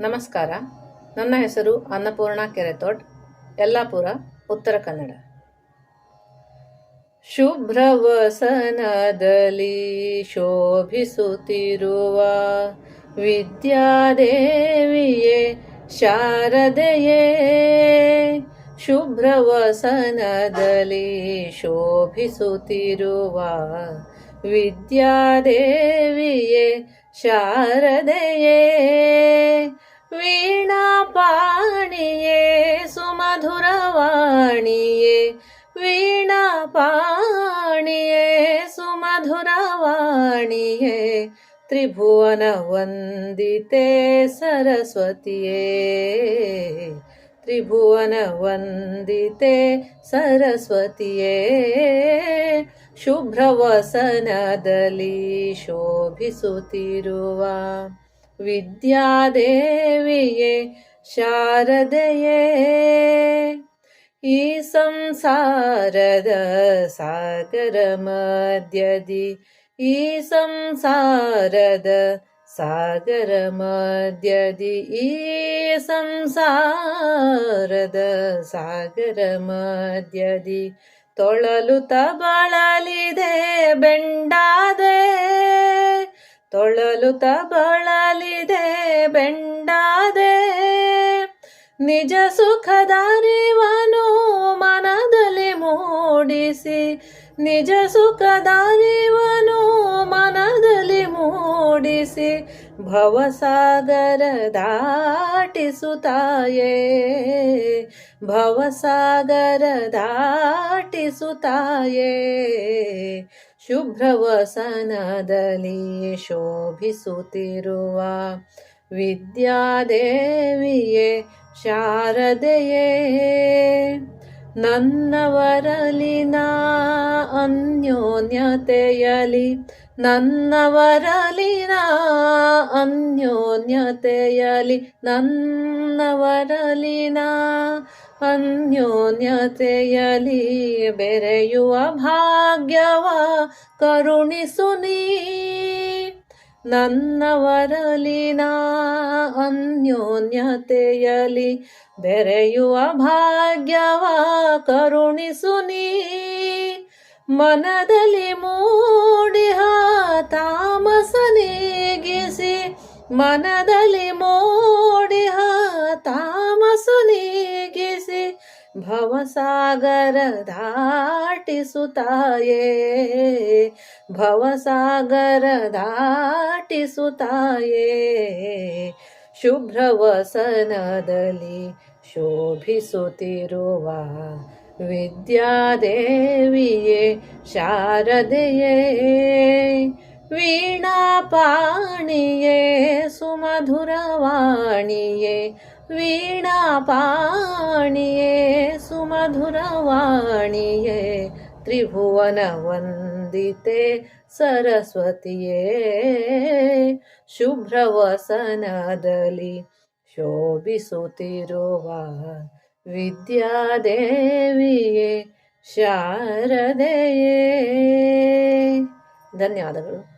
ನಮಸ್ಕಾರ. ನನ್ನ ಹೆಸರು ಅನ್ನಪೂರ್ಣ ಕೆರೆತೋಟ್, ಯಲ್ಲಾಪುರ, ಉತ್ತರ ಕನ್ನಡ. ಶುಭ್ರವಸನದಲ್ಲಿ ಶೋಭಿಸುತ್ತಿರುವ ವಿದ್ಯಾದೇವಿಯೇ, ಶಾರದೆಯೇ, ಶುಭ್ರವಸನದಲ್ಲಿ ಶೋಭಿಸುತ್ತಿರುವ ವಿದ್ಯಾದೇವಿಯೇ, ಶಾರದೆಯೇ. ವೀಣಾಪಾಣಿಯೇ ಸುಮಧುರವಾಣಿಯೇ ವೀಣಾಪಾಣಿಯೇ ಸುಮಧುರವಾಣಿಯೇ ತ್ರಿಭುವನ ವಂದಿತೆ ಸರಸ್ವತಿಯೇ ತ್ರಿಭುವನ ವಂದಿತೆ ಸರಸ್ವತಿಯೇ ಶುಭ್ರವಸನದಲ್ಲಿ ಶೋಭಿಸುತ್ತಿರುವ ವಿದ್ಯಾದೇವಿಯೇ ಶಾರದೆಯೇ ಈ ಸಂಸಾರದ ಸಾಗರ ಮಧ್ಯದಿ ಈ ಸಂಸಾರದ ಸಾಗರ ಮಧ್ಯದಿ ಈ ಸಂಸಾರದ ಸಾಗರ ಮಧ್ಯದಿ ತೊಳಲುತ ಬಳಲಿದೆ ಬೆಂಡಾದೆ ತೊಳಲುತ ಬಳಲಿದೆ ಬೆಂಡಾದೆ. ನಿಜ ಸುಖದಾರಿವನು ಮನದಲ್ಲಿ ಮೂಡಿಸಿ. ನಿಜ ಸುಖದಾರಿವನು ಮನದಲ್ಲಿ ಮೂಡಿಸಿ. ಭವಸಾಗರ ದಾಟಿಸುತ್ತಾಯೇ ಭವಸಾಗರ ದಾಟಿಸುತ್ತಾಯೇ ಶುಭ್ರವಸನದಲ್ಲಿ ಶೋಭಿಸುತ್ತಿರುವ ವಿದ್ಯಾದೇವಿಯೇ ಶಾರದೆಯೇ ನನ್ನವರಲಿನ ಅನ್ಯೋನ್ಯತೆಯಲಿ ನನ್ನವರಲಿನ ಅನ್ಯೋನ್ಯತೆಯಲಿ ನನ್ನವರಲಿನ ಅನ್ಯೋನ್ಯತೆಯಲಿ ಬೆರೆಯುವ ಭಾಗ್ಯವ ಕರುಣಿಸು ನೀ ನನ್ನವರಲಿನ ಅನ್ಯೋನ್ಯತೆಯಲಿ ಬೆರೆಯುವ ಭಾಗ್ಯವ ಕರುಣಿಸು ನೀ ಮನದಲ್ಲಿ ಮೂಡಿಹ ತಾಮಸ ನೀಗಿಸಿ ಮನದಲ್ಲಿ ಮೋಡಿಹ ಭವಸಾಗರ ದಾಟಿಸುತ್ತಾಯೇ ಭವಸಾಗರ ದಾಟಿಸುತ್ತಾಯೇ ಶುಭ್ರವಸನದಲ್ಲಿ ಶೋಭಿಸುತ್ತಿರುವ ವಿದ್ಯಾದೇವಿಯೇ ಶಾರದೆಯೇ ವೀಣಾಪಾಣಿಯೇ ಸುಮಧುರವಾಣಿಯೇ ವೀಣಾಪಾಣಿಯೇ ಸುಮಧುರವಾಣಿಯೇ ತ್ರಿಭುವನ ವಂದಿತೆ ಸರಸ್ವತಿಯೇ ಶುಭ್ರವಸನದಲ್ಲಿ ಶೋಭಿಸುತ್ತಿರುವ ವಿದ್ಯಾದೇವಿಯೇ ಶಾರದೆಯೇ. ಧನ್ಯವಾದಗಳು.